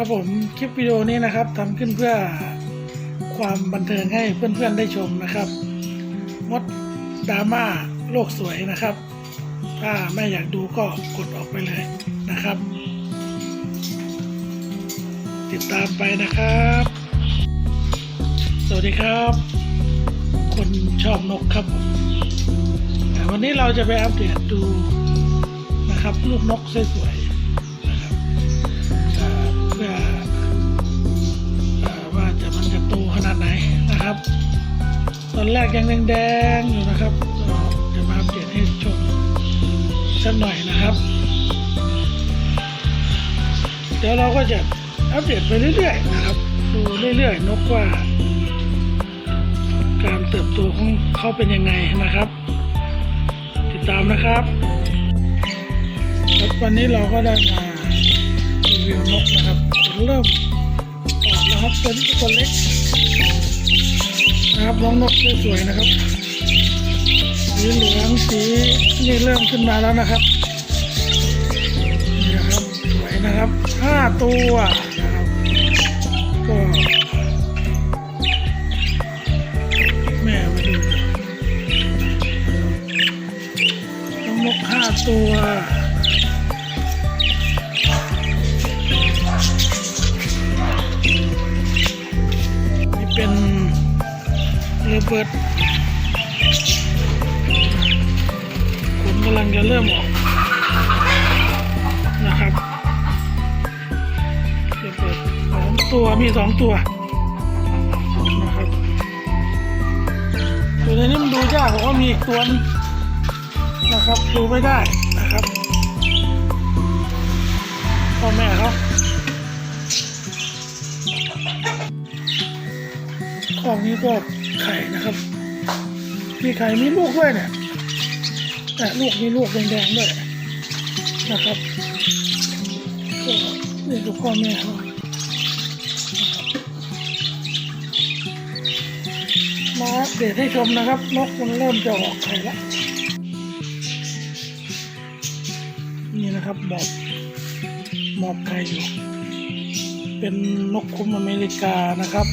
ครับผมคลิปวิดีโอนี้นะครับทำขึ้นเพื่อความบันเทิงให้เพื่อนๆได้ชมนะครับงดดราม่าโลกสวยนะครับ ถ้าไม่อยากดูก็กดออกไปเลยนะครับ ติดตามไปนะครับ สวัสดีครับ คนชอบนกครับผมอ่วันนี้เราจะไปอัปเดตดูนะครับ ลูกนกสวยๆ นะครับ ตอนแรกยังแดงๆอยู่นะครับก็จะมาอัปเดตให้ชมสักหน่อยนะครับ เดี๋ยวเราก็จะอัปเดตไปเรื่อยๆนะครับ ดูเรื่อยๆนกว่า การเติบโตของเขาเป็นยังไงนะครับ ติดตามนะครับครับวันนี้เราก็ได้มารีวิวนกนะครับ เริ่มออกแล้วครับตัวนี้ตัวเล็ก นะครับน้องนกสวยๆนะครับ สีเหลืองสีนี่เริ่มขึ้นมาแล้วนะครับนี่นะครับสวยนะครับห้าตัวนะครับก็แม่มาดูต้องนกห้าตัวนี่เป็น เรือเบิดขนกำลังจะเริ่มออกนะครับเรือเบิดสองตัวมีสองตัวนะครับตัวนี้มันดูยากเพราะว่ามีอีกตัวนนะครับดูไม่ได้นะครับพ่อแม่เขา ของนี้ก็ไข่นะครับ มีไข่มีลูกด้วยเนี่ยลูกมีลูกแดงๆด้วยนะครับก็นี่คือพ่อแม่เขามาอัปเดตให้ชมนะครับ นกมันเริ่มจะออกไข่แล้วนี่นะครับหมอบหมอบไข่อยู่ เป็นนกคุ้มอเมริกานะครับ